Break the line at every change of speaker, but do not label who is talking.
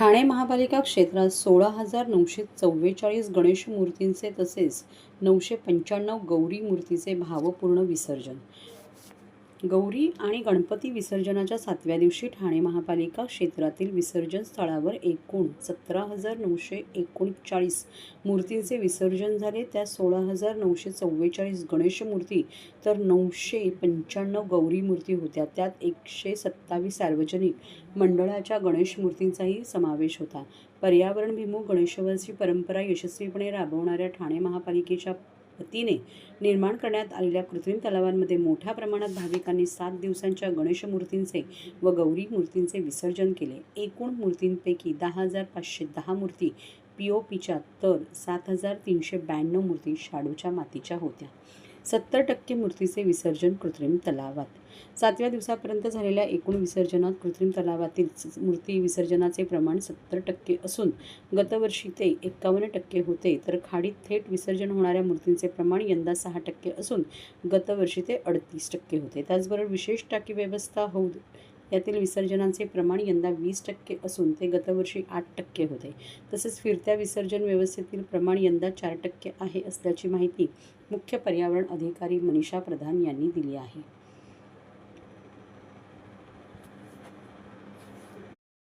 ठाणे महापालिका क्षेत्रात सोळा हजार नऊशे चव्वेचाळीस गणेश मूर्तींचे तसेच नऊशे पंच्याण्णव गौरी मूर्तीचे भावपूर्ण विसर्जन. गौरी आणि गणपती विसर्जनाच्या सातव्या दिवशी ठाणे महापालिका क्षेत्रातील विसर्जन स्थळावर एकूण सतरा हजार नऊशे एकोणचाळीस मूर्तींचे विसर्जन झाले. त्या सोळा हजार नऊशे चव्वेचाळीस गणेश मूर्ती तर नऊशे पंच्याण्णव गौरी मूर्ती होत्या. त्यात एकशे सत्तावीस सार्वजनिक मंडळाच्या गणेश मूर्तींचाही समावेश होता. पर्यावरणभिमुख गणेशोत्सवाची परंपरा यशस्वीपणे राबवणाऱ्या ठाणे महापालिकेच्या वतीने निर्माण करण्यात आलेल्या कृत्रिम तलावांमध्ये मोठ्या प्रमाणात भाविकांनी सात दिवसांच्या गणेश मूर्तींचे व गौरी मूर्तींचे विसर्जन केले. एकूण मूर्तींपैकी दहा हजार पाचशे दहा मूर्ती पी ओ पीच्या तर सात हजार तीनशे ब्याण्णव मूर्ती शाडूच्या मातीच्या होत्या. सत्तर टक्के मूर्तीचे विसर्जन कृत्रिम तलावात. सातव्या दिवसापर्यंत झालेल्या एकूण विसर्जनात कृत्रिम तलावातील मूर्ती विसर्जनाचे प्रमाण सत्तर टक्के असून गतवर्षी ते एक्कावन्न टक्के होते तर खाडीत थेट विसर्जन होणाऱ्या मूर्तींचे प्रमाण यंदा सहा टक्के असून गतवर्षी ते अडतीस टक्के होते. त्याचबरोबर विशेष टाकी व्यवस्था होऊ यातील विसर्जनांचे प्रमाण यंदा वीस टक्के असून ते गतवर्षी आठ टक्के होते. तसेच फिरत्या विसर्जन व्यवस्थेतील प्रमाण यंदा चार टक्के आहे असल्याची माहिती मुख्य पर्यावरण अधिकारी मनीषा प्रधान यांनी दिली आहे.